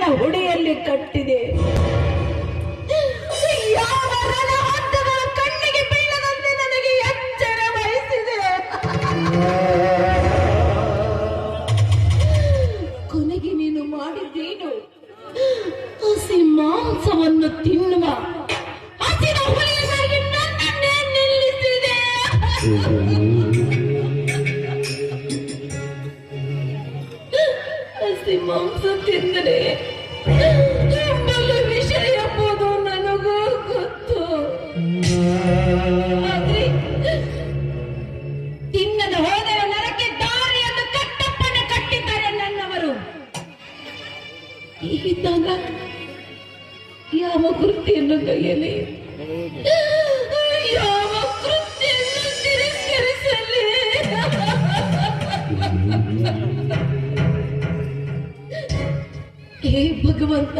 ನನ್ನ ಹುಡಿಯಲ್ಲಿ ಕಟ್ಟಿದೆ. ಎಚ್ಚರ ವಹಿಸಿದೆ. ಕೊನೆಗೆ ನೀನು ಹಸಿ ಮಾಂಸವನ್ನು ತಿನ್ನುವ ಮಾಂಸ ತಿಂದರೆ ಹೀಗಿದ್ದಾಗ ಯಾವ ಕೃತಿಯನ್ನು ಕೈಯಲ್ಲಿ? ಯಾವ ಕೃತಿಯನ್ನು ತಿರಸ್ಕರಿಸಲಿ? ಹೇ ಭಗವಂತ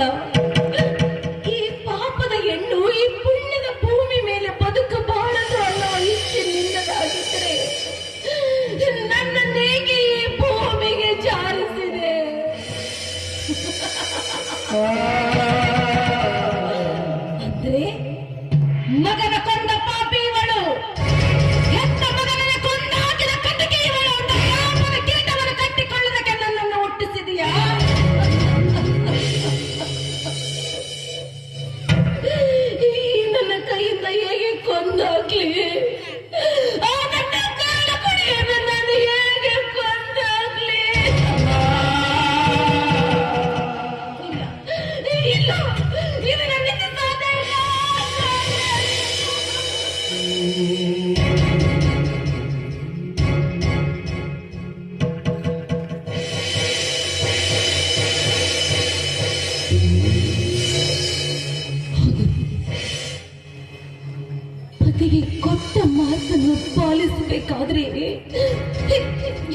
ಮಾತನ್ನು ಪಾಲಿಸಬೇಕಾದ್ರೆ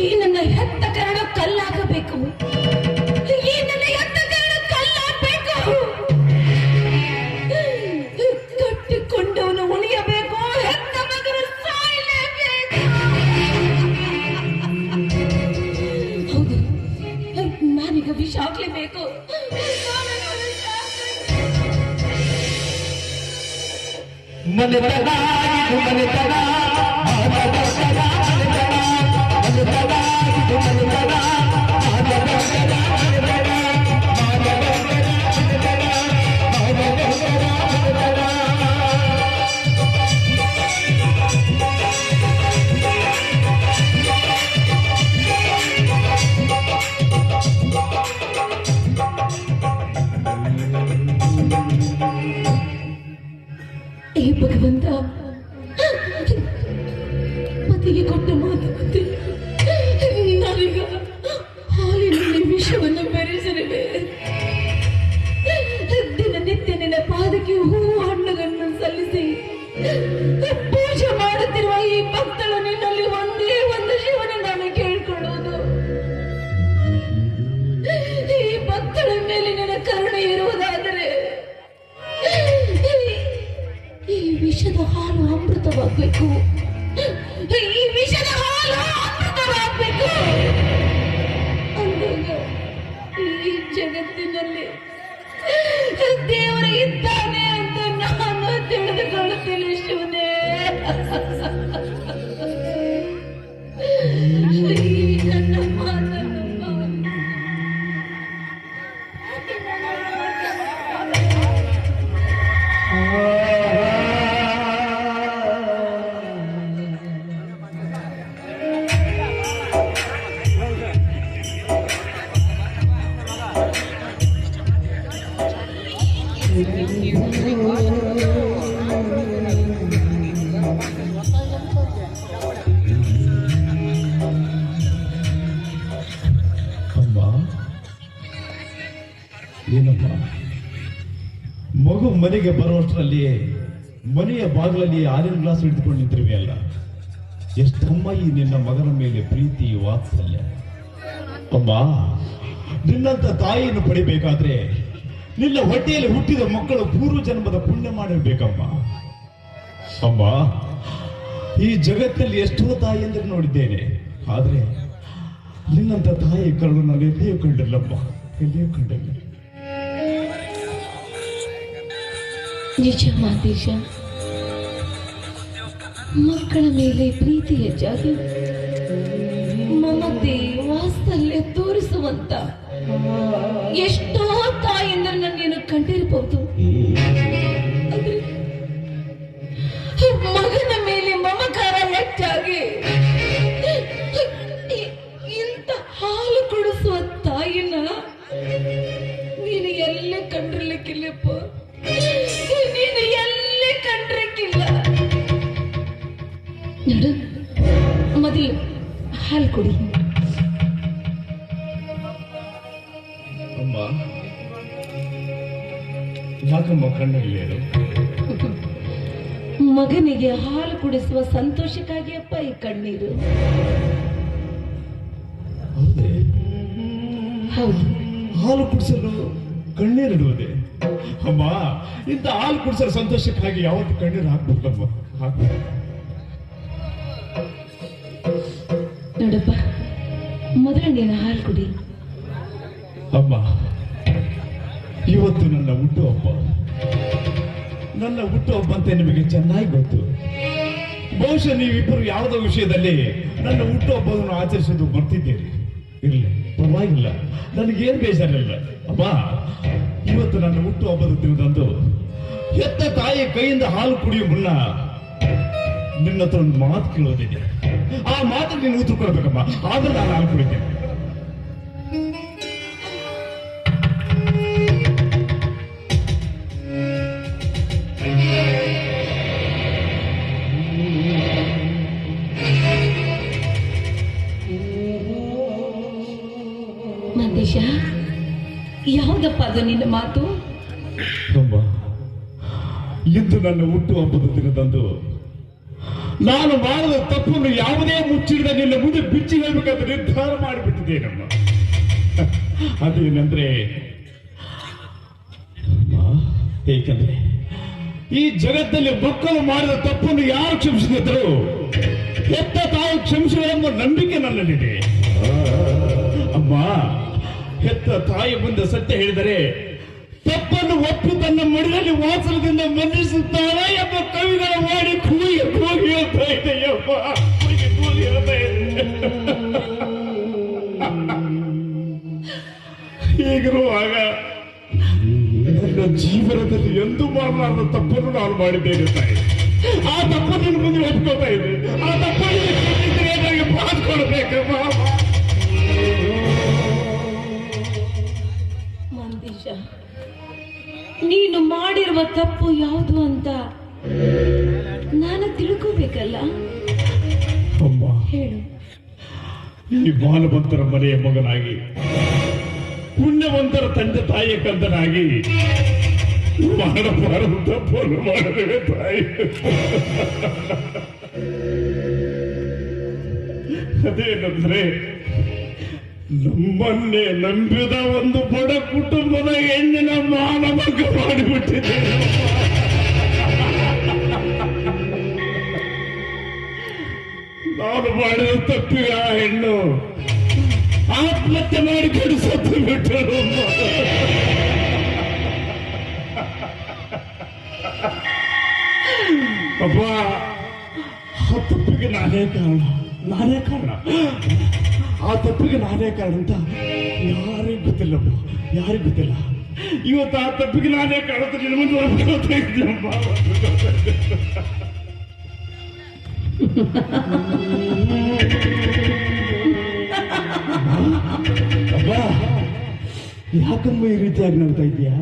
ಈ ನನ್ನ ಹೆತ್ತ ಕಾರಣ ಕಲ್ಲಾಗಬೇಕು. ಈ ನನ್ನ ಹೆತ್ತ ಕಾರಣ ಕಲ್ಲಾಗಬೇಕು. ಕಟ್ಟಿಕೊಂಡವನು ಉಳಿಯಬೇಕು ಹೆತ್ತ ಮಗನ ವಿಷ ಹಾಕ್ಲೇಬೇಕು ನಾನೀಗ ವಿಷ ಹಾಕ್ಲೇಬೇಕು. ಮನೆತನ ಅಮೃತವಾಗಬೇಕು ಈ ಮಗು ಮನೆಗೆ ಬರುವಷ್ಟರಲ್ಲಿ ಮನೆಯ ಬಾಗಿಲಲ್ಲಿ ಆರಿನ ಗ್ಲಾಸ್ ಹಿಡಿದುಕೊಂಡು ನಿಂತಿರುವೆಯಲ್ಲ ಎಷ್ಟಮ್ಮ ಈ ನಿನ್ನ ಮಗನ ಮೇಲೆ ಪ್ರೀತಿ, ವಾತ್ಸಲ್ಯ. ಅಮ್ಮ ನಿನ್ನಂತ ತಾಯಿಯನ್ನು ಪಡಿಬೇಕಾದ್ರೆ ನಿನ್ನ ಹೊಟ್ಟೆಯಲ್ಲಿ ಹುಟ್ಟಿದ ಮಕ್ಕಳು ಪೂರ್ವ ಜನ್ಮದ ಪುಣ್ಯ ಮಾಡಿರ್ಬೇಕಮ್ಮ. ಅಮ್ಮ, ಈ ಜಗತ್ತಲ್ಲಿ ಎಷ್ಟೋ ತಾಯಿ ಎಂದು ನೋಡಿದ್ದೇನೆ. ಆದ್ರೆ ನಿನ್ನಂತ ತಾಯಿ ಕರಳು ನಾನು ಎಲ್ಲಿಯೂ ಕಂಡಿಲ್ಲಮ್ಮ ಎಲ್ಲಿಯೂ ಕಂಡಿಲ್ಲ. ನಿಜ ಮಾತೀಶ. ಮಕ್ಕಳ ಮೇಲೆ ಪ್ರೀತಿ ಹೆಚ್ಚಾಗಿ ಮಮತೆ ವಾಸ್ತಲ್ಯ ತೋರಿಸುವಂತ ಎಷ್ಟೋ ಕಂಡಿರಬಹುದು ಮಗನ ಮೇಲೆ ಮಮಕಾರ ಹೆಚ್ಚಾಗಿ ಇಂತ ಹಾಲು ಕೊಡಿಸುವ ತಾಯಿನ ನೀನು ಎಲ್ಲೇ ಕಂಡಿರ್ಲಿಕ್ಕಿಲ್ಲಪ್ಪ? ನೀನು ಎಲ್ಲೇ ಕಂಡಿರಕ್ಕಿಲ್ಲ? ಮೊದಲು ಹಾಲು ಕೊಡಿ. ಯಾಕಮ್ಮ ಕಣ್ಣಲ್ಲಿ ನೀರು? ಮಗನಿಗೆ ಹಾಲು ಕುಡಿಸುವ ಸಂತೋಷಕ್ಕಾಗಿ ಅಪ್ಪ ಈ ಕಣ್ಣೀರು. ಹೌದೇ? ಹೌದು. ಹಾಲು ಕುಡಿಸಲು ಕಣ್ಣೀರಿಡುವುದೇ ಅಮ್ಮ ಇಂಥ ಹಾಲು ಕುಡಿಸಲು ಸಂತೋಷಕ್ಕಾಗಿ ಯಾವತ್ತು ಕಣ್ಣೀರು ಹಾಕ್ಬೇಕಮ್ಮ? ಹಾಕ್ಬೇಕು. ನೋಡಪ್ಪ ಮೊದಲು ನೀನು ಹಾಲು ಕುಡಿ. ಅಮ್ಮ. ಇವತ್ತು ನನ್ನ ಹುಟ್ಟುಹಬ್ಬ ನನ್ನ ಹುಟ್ಟುಹಬ್ಬ ಅಂತ ನಿಮಗೆ ಚೆನ್ನಾಗಿ ಗೊತ್ತು. ಬಹುಶಃ ನೀವಿಬ್ಬರು ಯಾವುದೋ ವಿಷಯದಲ್ಲಿ ನನ್ನ ಹುಟ್ಟುಹಬ್ಬವನ್ನು ಆಚರಿಸೋದು ಬರ್ತಿದ್ದೀರಿ ಇರಲಿ, ಪರವಾಗಿಲ್ಲ. ನನಗೇನು ಬೇಜಾರಿಲ್ಲ. ಅಪ್ಪ ಇವತ್ತು ನನ್ನ ಹುಟ್ಟುಹಬ್ಬದ ದಿನದಂದು ಹೆತ್ತ ತಾಯಿ ಕೈಯಿಂದ ಹಾಲು ಕುಡಿಯೋ ಮುನ್ನ ನಿನ್ನ ಹತ್ರ ಒಂದು ಮಾತು ಕೇಳೋದಿದೆ. ಆ ಮಾತು ನೀನು ಉತ್ತರ ಕೊಡ್ಬೇಕಮ್ಮ. ಆದ್ರೆ ನಾನು ಹಾಲು ಕುಡಿತೇನೆ. ಯಾವುದಪ್ಪ ಅದು ನಿನ್ನ ಮಾತು? ಇಂದು ನನ್ನ ಹುಟ್ಟುಹಬ್ಬದ ದಿನದಂದು ನಾನು ಮಾಡಿದ ತಪ್ಪನ್ನು ಯಾವುದೇ ಮುಚ್ಚಿಡದ ನಿನ್ನ ಮುಂದೆ ಬಿಚ್ಚಿ ಹೇಳ್ಬೇಕಂತ ನಿರ್ಧಾರ ಮಾಡಿಬಿಟ್ಟಿದ್ದೇನಮ್ಮ. ಅದೇನಂದ್ರೆ ಏಕೆಂದ್ರೆ ಈ ಜಗತ್ತಲ್ಲಿ ಮಕ್ಕಳು ಮಾಡಿದ ತಪ್ಪನ್ನು ಯಾರು ಕ್ಷಮಿಸಿದ್ರು? ಎತ್ತ ತಾವು ಕ್ಷಮಿಸುವ ನಂಬಿಕೆ ನನ್ನಲ್ಲಿದೆ. ಅಮ್ಮ ಹೆತ್ತ ತಾಯಿ ಮುಂದೆ ಸತ್ಯ ಹೇಳಿದರೆ, ತಪ್ಪನ್ನು ಒಪ್ಪಿ ತನ್ನ ಮಡಿಲಲ್ಲಿ ವಾಸನದಿಂದ ಮಂದಿಸುತ್ತಾರೆ ಎಂಬ ಕವಿಗಳ ಮಾಡಿ ಕೂಗಿ ಕೂಗಿ ಹೇಳ್ತಾ ಇದೆಯಪ್ಪ ಕೂಗಿ ಕೂಗಿ ಹೇಳ್ತಾ ಇದೆ. ಹೀಗಿರುವಾಗ ನನ್ನ ಜೀವನದಲ್ಲಿ ಎಂದೂ ಮಾಡಲಾರದ ತಪ್ಪನ್ನು ನಾನು ಮಾಡಿದ್ದೇನೆ ತಾಯಿ. ಆ ತಪ್ಪನ್ನು ಮುಂದೆ ಒಪ್ಕೋತಾ ಇದೆ ಆ ತಪ್ಪನ್ನು ಕ್ಷಮಿಸಿದ್ರೆ ನೀನು ಮಾಡಿರುವ ತಪ್ಪು ಯಾವುದು ಅಂತ ನಾನು ತಿಳ್ಕೋಬೇಕಲ್ಲ? ಅಮ್ಮ. ಹೇಳು. ಈ ಬಾಲವಂತರ ಮನೆಯ ಮಗನಾಗಿ ಪುಣ್ಯವಂತರ ತಂದೆ ತಾಯಿಯ ಕಂದನಾಗಿ ಮಾಡಬಾರದು ತಪ್ಪನ್ನು ಮಾಡಬೇಡ ತಾಯಿ. ಅದೇನಂದ್ರೆ ನಮ್ಮನ್ನೇ ನಂಬಿದ ಒಂದು ಬಡ ಕುಟುಂಬದ ಹೆಣ್ಣಿನ ಮಾನಭಂಗ ಮಾಡಿಬಿಟ್ಟಿದೆ. ನಾನು ಮಾಡಿದ ತಪ್ಪಿಗೆ ಆ ಹೆಣ್ಣು ಆತ್ಮಹತ್ಯೆ ಮಾಡಿ ಕೆಡಿಸತ್ತು ಬಿಟ್ಟರು. ಅಪ್ಪ ಆ ತಪ್ಪಿಗೆ ನಾನೇ ಕಾರಣ. ನಾನೇ ಕಾರಣ. ಆ ತಪ್ಪಿಗೆ ನಾನೇ ಕಾರಣ ಅಂತ ಯಾರಿಗೂ ಗೊತ್ತಿಲ್ಲಪ್ಪ ಯಾರಿಗೂ ಗೊತ್ತಿಲ್ಲ. ಇವತ್ತು ಆ ತಪ್ಪಿಗೆ ನಾನೇ. ಅಬ್ಬ ಯಾಕಮ್ಮ ಈ ರೀತಿಯಾಗಿ ನೋಡ್ತಾ ಇದೆಯಾ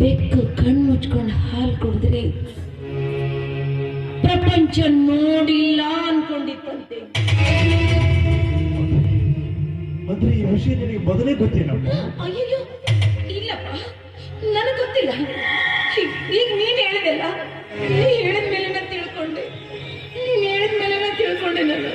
ಬೆಕ್ಕು ಕಣ್ಣು ಮುಚ್ಕೊಂಡು ಹಾಲು ಕುಡಿದ್ರೆ ಪ್ರಪಂಚ ನೋಡಿಲ್ಲ ಅನ್ಕೊಂಡಿತ್ತಂತೆ. ಅಂದ್ರೆ ಈ ವಿಷಯ ನಿನಗೆ ಮೊದಲೇ ಗೊತ್ತಿಲ್ಲ ಅಯ್ಯೋ ಇಲ್ಲಪ್ಪ ನನಗೆ ಗೊತ್ತಿಲ್ಲ. ಈಗ ನೀನ್ ಹೇಳಿದೆಲ್ಲ ನೀ ಹೇಳಿದ ಮೇಲೆ ನಾನು ತಿಳ್ಕೊಂಡೆ. ನೀನ್ ಹೇಳಿದ ಮೇಲೆ ನಾನು ತಿಳ್ಕೊಂಡೆ ನಾನು.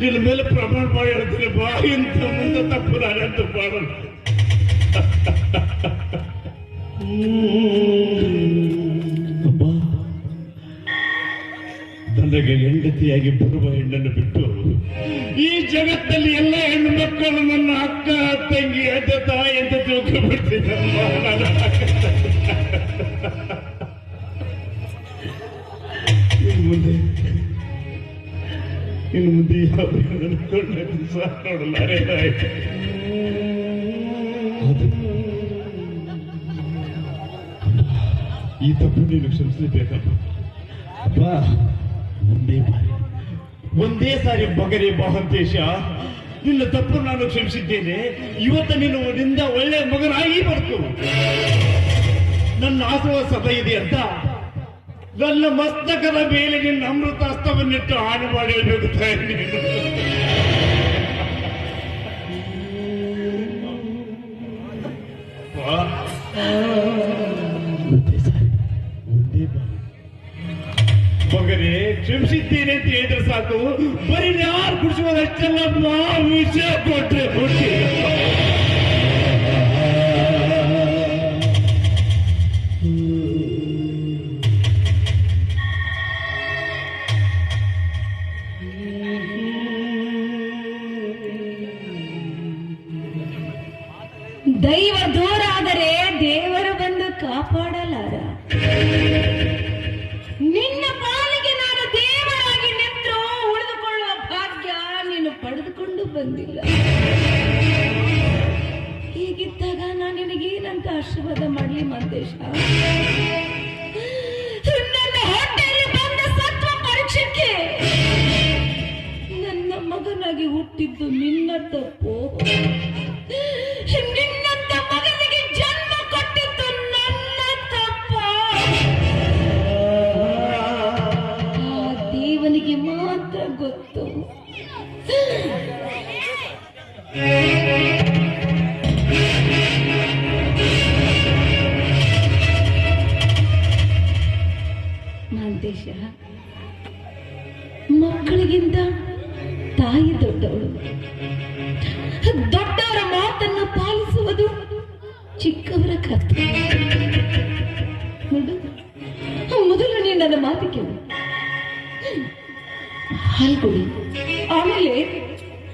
ನಿನ್ನ ಮೇಲೆ ಪ್ರಮಾಣ ಮಾಡಿ ಹೇಳ್ತೀನಿ ಬಾ ಇಂಥ ಮುಂದೆ ತಪ್ಪು ನಾನಂತೂ ಮಾಡಲ್ಲ ನನಗೆ ಹೆಂಡತಿಯಾಗಿ ಬರುವ ಹೆಣ್ಣನ್ನು ಬಿಟ್ಟು ಈ ಜಗತ್ತಲ್ಲಿ ಎಲ್ಲ ಹೆಣ್ಣು ಮಕ್ಕಳು ನನ್ನ ಅಕ್ಕ ತಂಗಿ ಅಜ್ಜ ತಾಯಿ ಅಂತ ತಿಳ್ಕೊಂಡ್ಬಿಡ್ತೀನಮ್ಮ ಈ ತಪ್ಪು ನೀನು ಕ್ಷಮಿಸಲೇಬೇಕಪ್ಪ ಒಂದೇ ಬಾರಿ. ಒಂದೇ ಸಾರಿ ಬಗರಿ ಮಹಂತೇಶ ನಿನ್ನ ತಪ್ಪು ನಾನು ಕ್ಷಮಿಸಿದ್ದೇನೆ. ಇವತ್ತು ನೀನು ನಿಂದ ಒಳ್ಳೆ ಮಗನಾಗಿ ಬರ್ತು ನನ್ನ ಆಶ್ರವ ಸಭೆ ಇದೆ ಅಂತ ನನ್ನ ಮಸ್ತಕದ ಮೇಲೆ ನಿನ್ನ ಅಮೃತ ಅಸ್ತವನ್ನಿಟ್ಟು ಹಾಳು ಮಾಡಿ ಹೇಳ್ಬೇಕು ಮಗನೇ ಕ್ಷಮಿಸಿದ್ದೇನೆ ಅಂತ ಹೇಳಿದ್ರೆ ಸಾಕು. ಬರೀ ಯಾರು ಕುಡಿಸುವುದಷ್ಟೆಲ್ಲ ನಾವು ವಿಷಯ ಕೊಟ್ಟರೆ ಕೊಟ್ಟಿ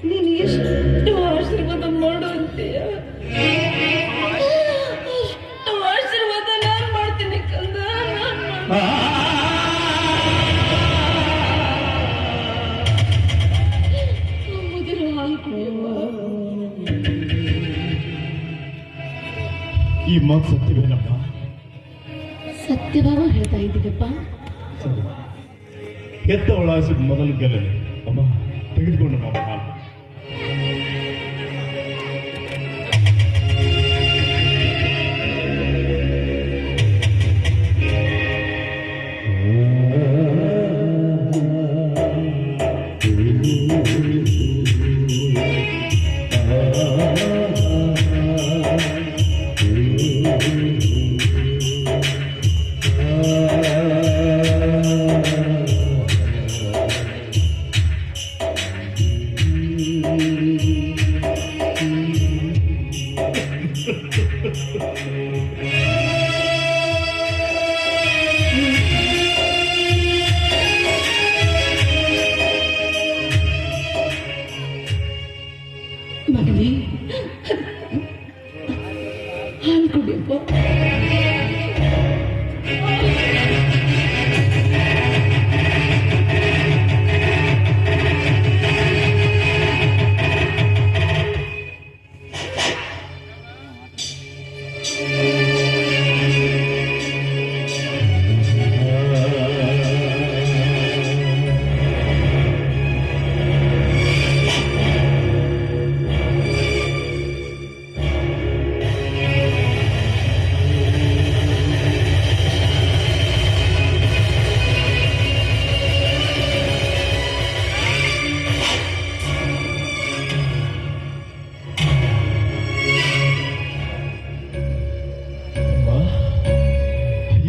ನೀನು ಎಷ್ಟು ಆಶೀರ್ವಾದ ಮಾಡು ಅಂತೀಯ? ಅಷ್ಟು ಆಶೀರ್ವಾದ ನಾನು ಮಾಡ್ತೀನಿ ಕಂದ ಕುಡಿಯಮ್ಮ ಈ ಮಾತು ಸತ್ಯವೇನಪ್ಪ? ಸತ್ಯಭಾವ ಹೇಳ್ತಾ ಇದ್ದೀನಪ್ಪ ಸರಿ. ಎತ್ತ ಒಳಾಸಿದ ಮೊದಲು ಗೆಲ್ಲಲಿ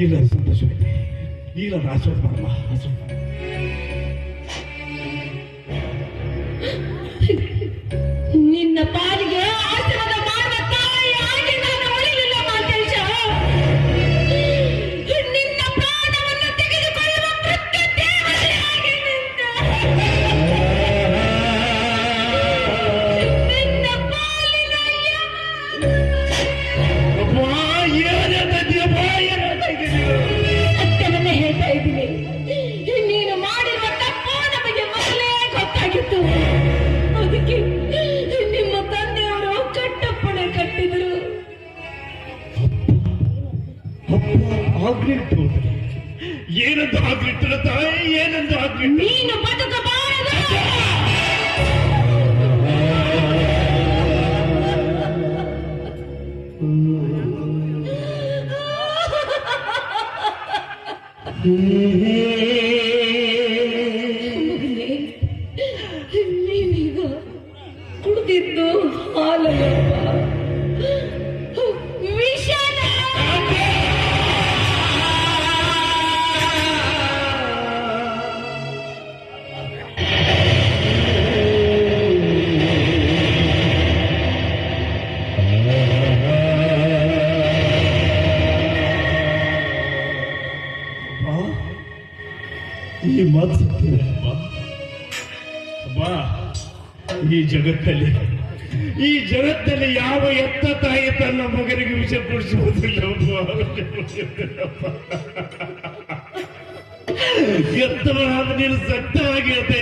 ಈಗ ಸಂತೋಷವಿದೆ ನೀಲ ಆಶೀರ್ವಾದ ಮಾಡಮ್ಮ ಆಶೀರ್ವಾದ. ನಿನ್ನ ಪಾಲಿಗೆ ಆಗ್ಲಿಟ್ಟು ಏನಂತ ಆಗ್ಲಿಟ್ಟರ ತಾಯಿ? ಏನಂತ ಆಗ್ಲಿಟ್ಟು ನೀನು ಬದುಕಬಾರದು. ಜಗತ್ತಲ್ಲಿ. ಈ ಜಗತ್ತಲ್ಲಿ ಯಾವ ಎತ್ತ ತಾಯಿ ತನ್ನ ಮಗನಿಗೆ ವಿಷ ಕೊಡಿಸುವುದಿಲ್ಲ ಎತ್ತವನಾದ ನೀನು ಸತ್ಯವಾಗಿ ಹೇಳ್ತಾ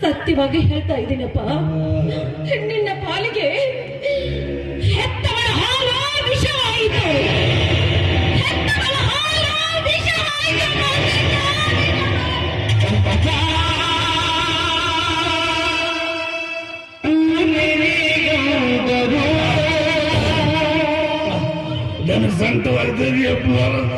ಸತ್ಯವಾಗಿ ಹೇಳ್ತಾ ಇದ್ದೀನಪ್ಪ. ನಿನ್ನ ಪಾಲಿಗೆ bola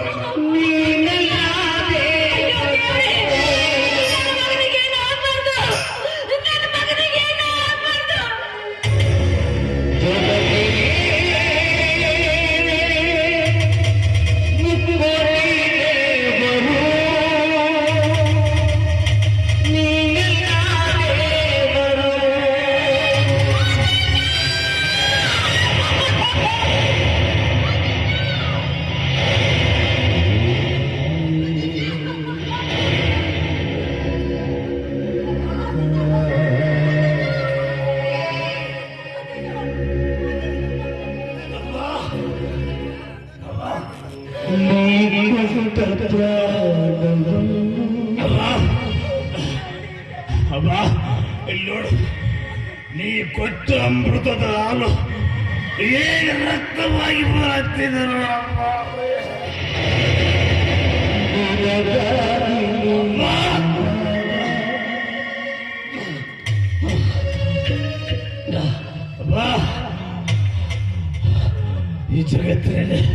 ಈ ಜಗತ್ತಿನಲ್ಲಿ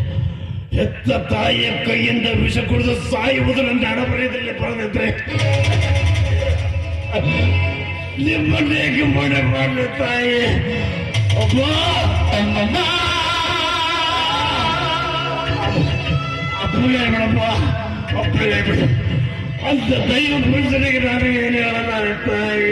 ಹೆತ್ತ ತಾಯಿಯ ಕೈಯಿಂದ ವಿಷ ಕುಡಿದು ಸಾಯುವುದು ನನ್ನ ಹಣಬರೆಯದಲ್ಲಿ ಬರೆದಿದ್ರೆ ನಿಮ್ಮನ್ನೇಗೆ ಮನೆ ಮಾಡಲು ತಾಯಿ ಅಮ್ಮ ಅಮ್ಮಮ್ಮ ಅಪ್ಪಗೆ ಬಿಡಪ್ಪ ಅಪ್ಪಗೆ ಬಿಡು ಅಂತ ದೈವ ಪುರುಷನಿಗೆ ನಾನು ಏನು ಹೇಳಲಾರೆ ತಾಯಿ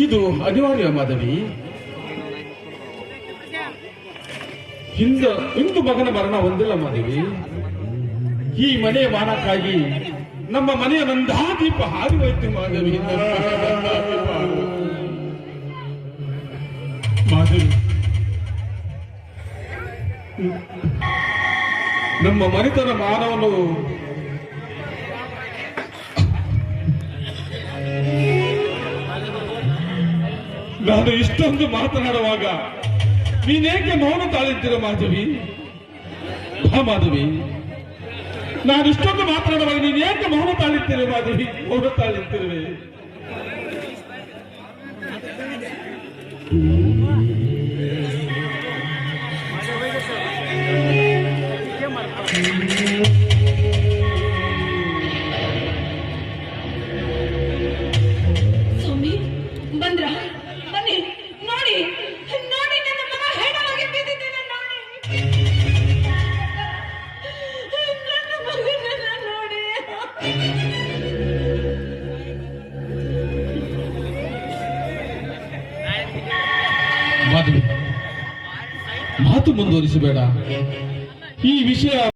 ಇದು ಅನಿವಾರ್ಯ ಮಾಧವಿ ಹಿಂದ ಇಂದು ಮಗನ ಮರಣ ಹೊಂದಿಲ್ಲ ಮಾಧವಿ ಈ ಮನೆಯ ಮಾನಕ್ಕಾಗಿ ನಮ್ಮ ಮನೆಯ ನಂದಾದೀಪ ಹಾರಿ ಹೋಯ್ತು ಮಾಧವಿ. ಮಾಧವಿ ನಮ್ಮ ಮನೆತನ ಮಾನವನು ನಾನು ಇಷ್ಟೊಂದು ಮಾತನಾಡುವಾಗ ನೀನೇಕೆ ಮೌನ ತಾಳಿದ್ದೀರ ಮಾಧವಿ? ಹಾ ಮಾಧವಿ. ನಾನು ಇಷ್ಟೊಂದು ಮಾತನಾಡುವಾಗ ನೀನು ಏಕೆ ಮೌನ ತಾಳಿದ್ದೀರ ಮಾಧವಿ? ಮೌನ ತಾಳಿರ್ತಿರುವೆ? ಮಾತು ಈ ವಿಷಯ